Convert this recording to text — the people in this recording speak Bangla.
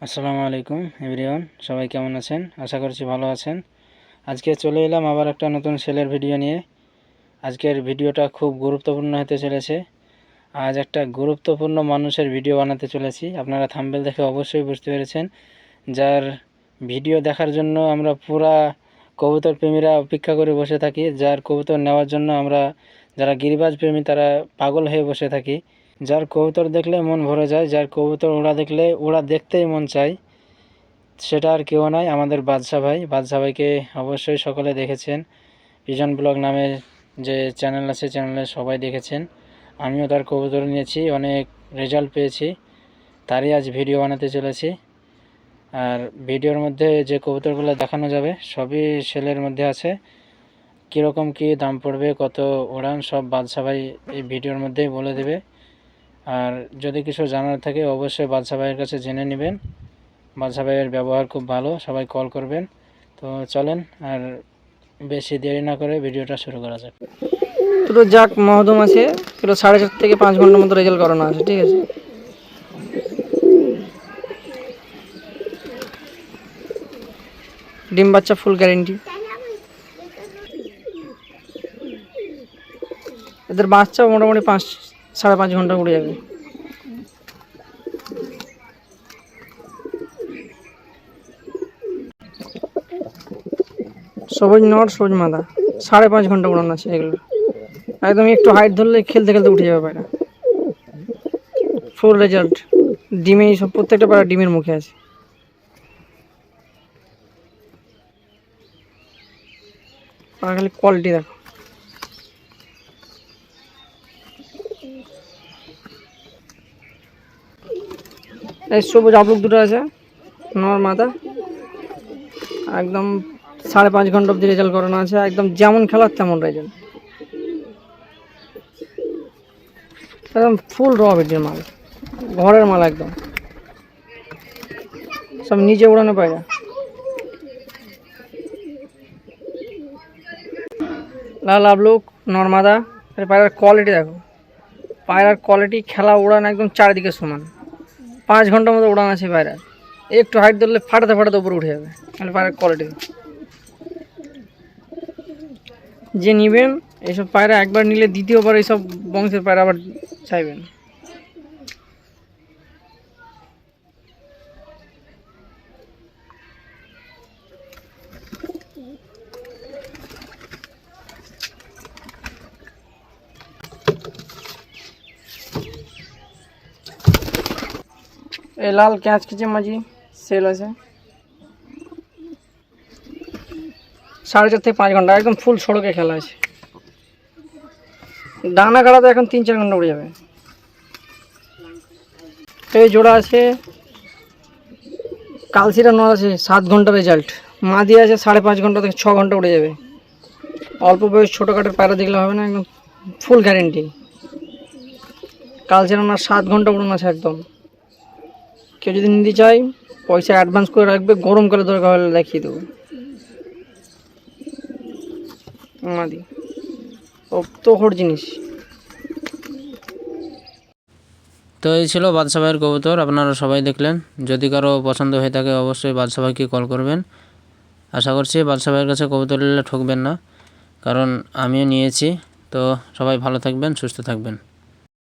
আসসালামু আলাইকুম, এভরিওয়ান। সবাই কেমন আছেন? আশা করছি ভালো আছেন। আজকে চলে এলাম আবার একটা নতুন সেলের ভিডিও নিয়ে। আজকের ভিডিওটা খুব গুরুত্বপূর্ণ হতে চলেছে। আজ একটা গুরুত্বপূর্ণ মানুষের ভিডিও বানাতে চলেছি। আপনারা থাম্বেল দেখে অবশ্যই বুঝতে পেরেছেন। যার ভিডিও দেখার জন্য আমরা পুরা কবুতর প্রেমীরা অপেক্ষা করে বসে থাকি। যার কবুতর নেওয়ার জন্য আমরা, যারা গিরিবাজ প্রেমী, তারা পাগল হয়ে বসে থাকি। যার কবুতর দেখলে মন ভরে যায়, যার কবুতর ওরা দেখলে ওরা দেখতেই মন চায়, সেটা আর কেউ নয়, আমাদের বাদশা ভাই। বাদশা ভাইকে অবশ্যই সকলে দেখেছেন। পিজন ব্লগ নামে যে চ্যানেল আছে, চ্যানেলে সবাই দেখেছেন। আমিও তার কবুতর নিয়েছি, অনেক রেজাল্ট পেয়েছি। তারই আজ ভিডিও বানাতে চলেছি। আর ভিডিওর মধ্যে যে কবুতরগুলো দেখানো যাবে, সবই সেলের মধ্যে আছে। কীরকম কী দাম পড়বে, কত ওড়ান, সব বাদশা ভাই এই ভিডিওর মধ্যেই বলে দেবে। আর যদি কিছু জানার থাকে, অবশ্যই বাদশা ভাইয়ের কাছে জেনে নেবেন। বাদশা ভাইয়ের ব্যবহার খুব ভালো, সবাই কল করবেন। তো চলেন, আর বেশি দেরি না করে ভিডিওটা শুরু করা যাক। দুটো যাক, মহদম আছে। এগুলো সাড়ে চার থেকে পাঁচ ঘণ্টার মতো রেজাল্ট করানো আছে, ঠিক আছে? ডিম বাচ্চা ফুল গ্যারেন্টি এদের বাচ্চা মোটামুটি পাঁচ, সাড়ে পাঁচ ঘণ্টা উড়ে যাবে। সবুজ নর, সবুজ মাদা। সাড়ে পাঁচ ঘণ্টা উড়ানো আছে এগুলো। একদম একটু হাইট ধরলে খেলতে খেলতে উঠে যাবে পায়রা। ফুল রেজাল্ট ডিমে সব প্রত্যেকটা পায়রা ডিমের মুখে আছে। আর খালি কোয়ালিটি দেখো। এই সবুজ আপলুক দুটো আছে, নর মাথা। একদম সাড়ে পাঁচ ঘণ্টা অব্দি রেজাল্ট করানো আছে, একদম যেমন খেলার তেমন রেজাল্ট একদম ফুল র মাল, ঘরের মাল একদম। সব নিচে উড়ানো পায়রা। লাল আবলুক নর্মাদা পায়রার কোয়ালিটি দেখো। পায়রার কোয়ালিটি খেলা উড়ান একদম চারিদিকে সমান। পাঁচ ঘণ্টার মতো উড়ান আছে পায়রার একটু হাইট ধরলে ফাটাতে ফাটাতে উপরে উঠে যাবে মানে পায়রার কোয়ালিটি যে নেবেন এইসব পায়রা একবার নিলে দ্বিতীয়বার এইসব বংশের পায়রা আবার চাইবেন। এই লাল ক্যাঁচ খিচে মাঝি সেল আছে। সাড়ে চার থেকে পাঁচ ঘণ্টা, একদম ফুল সড়কে খেলা আছে। ডানা কাটাতে এখন তিন চার ঘণ্টা উড়ে যাবে। এই জোড়া আছে কালসিটা নয় আছে, সাত ঘণ্টা রেজাল্ট মাদি আছে, সাড়ে পাঁচ ঘণ্টা থেকে ছ ঘণ্টা উড়ে যাবে। অল্প বয়স ছোটোখাটোর পায়রা দেখলে হবে না, একদম ফুল গ্যারেন্টি কালসিটা না সাত ঘণ্টা উড়ানো আছে একদম। কেউ যদি নিতে চাই পয়সা অ্যাডভান্স করে রাখবে গরমকালে দরকার হলে দেখিয়ে দেবো। তো জিনিস। তো এই ছিল বাদশা ভাইয়ের কবুতর, আপনারা সবাই দেখলেন। যদি কারও পছন্দ হয়ে থাকে, অবশ্যই বাদশা ভাইকে কল করবেন। আশা করছি বাদশা ভাইয়ের কাছে কবুতর নিলে ঠকবেন না, কারণ আমিও নিয়েছি। তো সবাই ভালো থাকবেন, সুস্থ থাকবেন।